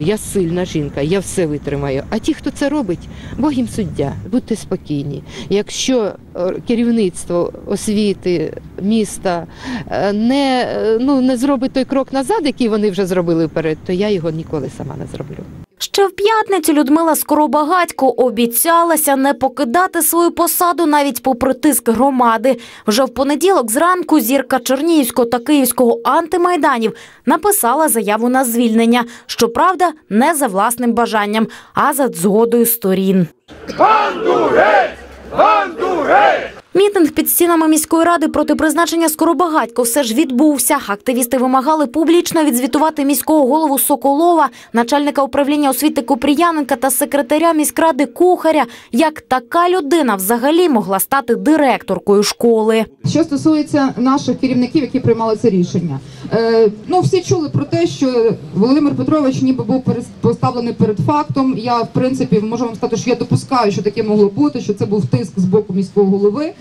Я сильна жінка, я все витримаю. А ті, хто це робить, Бог їм суддя. Будьте спокійні. Якщо е, керівництво освіти міста е, не, е, ну, не зробить той крок назад, який вони вже зробили вперед, то я його ніколи сама не зроблю. Ще в п'ятницю Людмила Скоробагатько обіцялася не покидати свою посаду навіть попри тиск громади. Вже в понеділок зранку зірка Чернігівського та Київського антимайданів написала заяву на звільнення. Щоправда, не за власним бажанням, а за згодою сторін. Мітинг під стінами міської ради проти призначення Скоробагатько все ж відбувся. Активісти вимагали публічно відзвітувати міського голову Соколова, начальника управління освіти Купріяненка та секретаря міськради Кухаря. Як така людина взагалі могла стати директоркою школи? Що стосується наших керівників, які приймали це рішення, е, ну всі чули про те, що Володимир Петрович ніби був поставлений перед фактом. Я в принципі можу вам сказати, що я допускаю, що таке могло бути, що це був тиск з боку міського голови.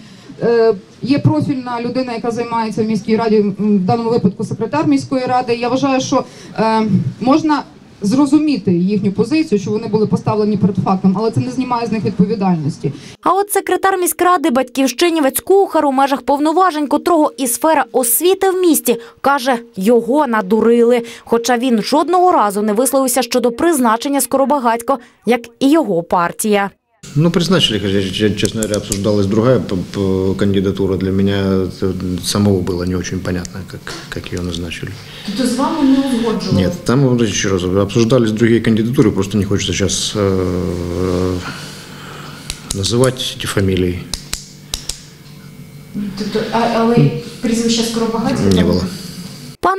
Е, є профільна людина, яка займається в міській раді, в даному випадку секретар міської ради. Я вважаю, що е, можна. Зрозуміти їхню позицію, що вони були поставлені перед фактом, але це не знімає з них відповідальності. А от секретар міськради батьківщинівець Кухар у межах повноважень, котрого і сфера освіти в місті, каже, його надурили. Хоча він жодного разу не висловився щодо призначення Скоробагатько, як і його партія. Ну, призначили, хотя, че- честно говоря, обсуждалась другая п- п- кандидатура. Для меня это самого было не очень понятно, как, как ее назначили. Тобто з вами не узгоджували? Нет, там вот еще раз обсуждались другие кандидатуры, просто не хочется сейчас э, называть эти фамилии. Тобто, але прізвище Скоробагатько? Не было.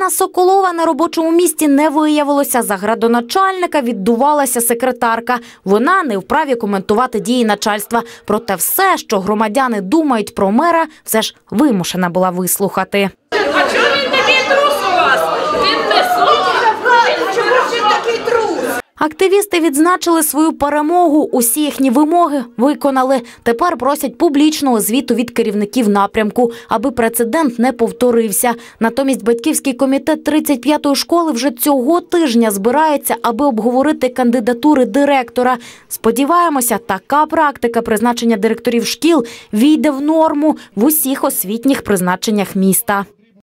Пана Соколова на робочому місці не виявилося. За градоначальника віддувалася секретарка. Вона не вправі коментувати дії начальства. Проте все, що громадяни думають про мера, все ж вимушена була вислухати. А чого він такий трус у вас? Він не Чому ж він такий трус? Активісти відзначили свою перемогу. Усі їхні вимоги виконали. Тепер просять публічного звіту від керівників напрямку, аби прецедент не повторився. Натомість батьківський комітет 35-ї школи вже цього тижня збирається, аби обговорити кандидатури директора. Сподіваємося, така практика призначення директорів шкіл війде в норму в усіх освітніх призначеннях міста.